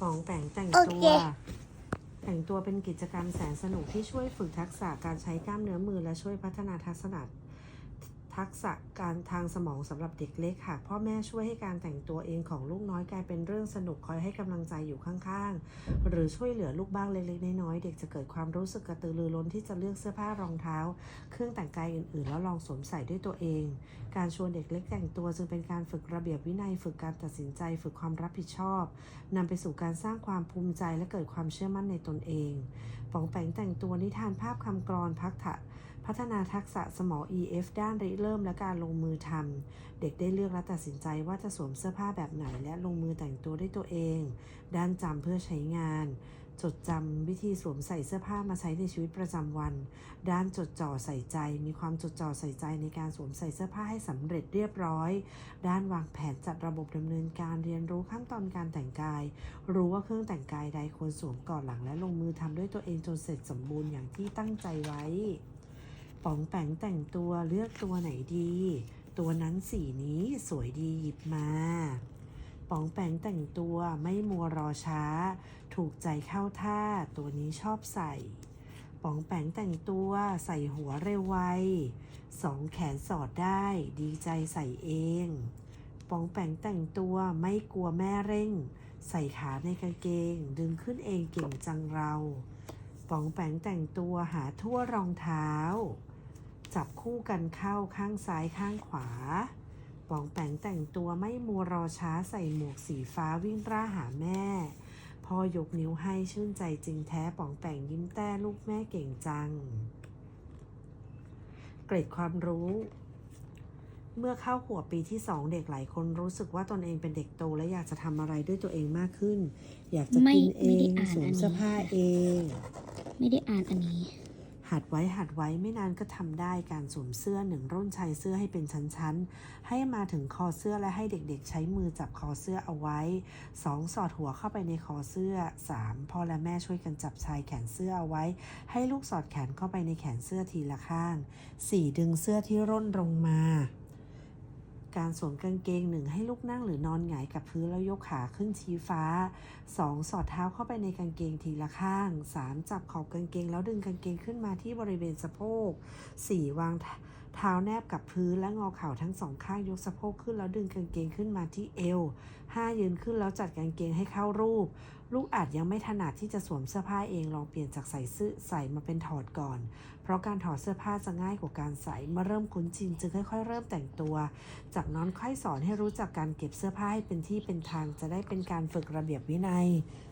ปองแปงแต่งโอตัเค ว แต่งตัวเป็นกิจกรรมแสนสนุกที่ช่วยฝึกทักษะการใช้กล้ามเนื้อมือและช่วยพัฒนาทักษณะ ทักษะการทางสมองสำหรับเด็กเล็กหากพ่อแม่ช่วยให้การแต่งตัวเองของลูกน้อยกลายเป็นเรื่องสนุกคอยให้กำลังใจอยู่ข้างๆ หรือช่วยเหลือลูกบ้างเล็กๆน้อยๆเด็กจะเกิดความรู้สึกกระตือรือร้นที่จะเลือกเสื้อผ้ารองเท้า เครื่องแต่งกายอื่นๆ แล้วลองสวมใส่ด้วยตัวเอง การชวนเด็กเล็กแต่งตัวจึงเป็นการฝึกระเบียบวินัยฝึกการตัดสินใจ ฝึกความรับผิดชอบนำไปสู่การสร้างความภูมิใจและเกิดความเชื่อมั่นในตนเองปองแปงแต่งตัวนิทานภาพคำกรอนพักถะ พัฒนาทักษะสมอง EF ด้านริเริ่มและการลงมือทำ เด็กได้เลือกและตัดสินใจว่าจะสวมเสื้อผ้าแบบไหน และลงมือแต่งตัวด้วยตัวเอง ด้านจำเพื่อใช้งาน จดจำวิธีสวมใส่เสื้อผ้ามาใช้ในชีวิตประจำวัน ด้านจดจ่อใส่ใจ มีความจดจ่อใส่ใจในการสวมใส่เสื้อผ้าให้สำเร็จเรียบร้อย ด้านวางแผนจัดระบบดำเนินการเรียนรู้ขั้นตอนการแต่งกาย รู้ว่าเครื่องแต่งกายใดควรสวมก่อนหลังและลงมือทำด้วยตัวเองจนเสร็จสมบูรณ์อย่างที่ตั้งใจไว้ ป๋องแปงแต่งตัวเลือกตัวไหนดี ตัวนั้นสีนี้สวยดีหยิบมา ป๋องแปงแต่งตัวไม่มัวรอช้า ถูกใจเข้าท่าตัวนี้ชอบใส่ ป๋องแปงแต่งตัวใส่หัวเร็วไวสองแขนสอดได้ดีใจใส่เอง ป๋องแปงแต่งตัวไม่กลัวแม่เร่ง ใส่ขาในกางเกง ดึงขึ้นเองเก่งจังเราป๋องแปงแต่งตัวหาทั่วรองเท้า จับคู่กันเข้าข้างซ้ายข้างขวาป๋องแปงแต่งตัวไม่มัวรอช้าใส่หมวกสีฟ้าวิ่งร่าหาแม่พ่อยกนิ้วให้ชื่นใจจริงแท้ป๋องแปงยิ้มแต้ลูกแม่เก่งจัง เกร็ดความรู้ เมื่อเข้าหัวปีที่สองเด็กหลายคนรู้สึกว่าตนเองเป็นเด็กโตและอยากจะทำอะไรด้วยตัวเองมากขึ้น อยากจะไม่กินเอไม่ได้งอ่านสวอัมนนี้เสื้อผ้าเอง ไม่ได้อ่านอันนี้ หัดไว้หัดไว้ไม่นานก็ทำได้การสวมเสื้อหนึ่งร่นชายเสื้อให้เป็นชั้นๆ ให้มาถึงคอเสื้อและให้เด็กๆ ใช้มือจับคอเสื้อเอาไว้ 2. สอดหัวเข้าไปในคอเสื้อ 3. พ่อและแม่ช่วยกันจับชายแขนเสื้อเอาไว้ ให้ลูกสอดแขนเข้าไปในแขนเสื้อทีละข้าง 4. ดึงเสื้อที่ร่นลงมา การสวมกางเกงหนึ่งให้ลูกนั่งหรือนอนหงายกับพื้นแล้วยกขาขึ้นชี้ฟ้า 2. สอดเท้าเข้าไปในกางเกงทีละข้าง 3. จับขอบกางเกงแล้วดึงกางเกงขึ้นมาที่บริเวณสะโพก 4. วาง เท้าแนบกับพื้นและงอเข่าทั้งสองข้างยกสะโพกขึ้นแล้วดึงกางเกงขึ้นมาที่เอว 5. ยืนขึ้นแล้วจัดกางเกงให้เข้ารูป ลูกอาจยังไม่ถนัดที่จะสวมเสื้อผ้าเองลองเปลี่ยนจากใส่เสื้อใส่มาเป็นถอดก่อน เพราะการถอดเสื้อผ้าจะง่ายกว่าการใส่เมื่อเริ่มคุ้นชินจึงค่อยๆ เริ่มแต่งตัว จากนั้นค่อยสอนให้รู้จักการเก็บเสื้อผ้าให้เป็นที่เป็นทางจะได้เป็นการฝึกระเบียบวินัย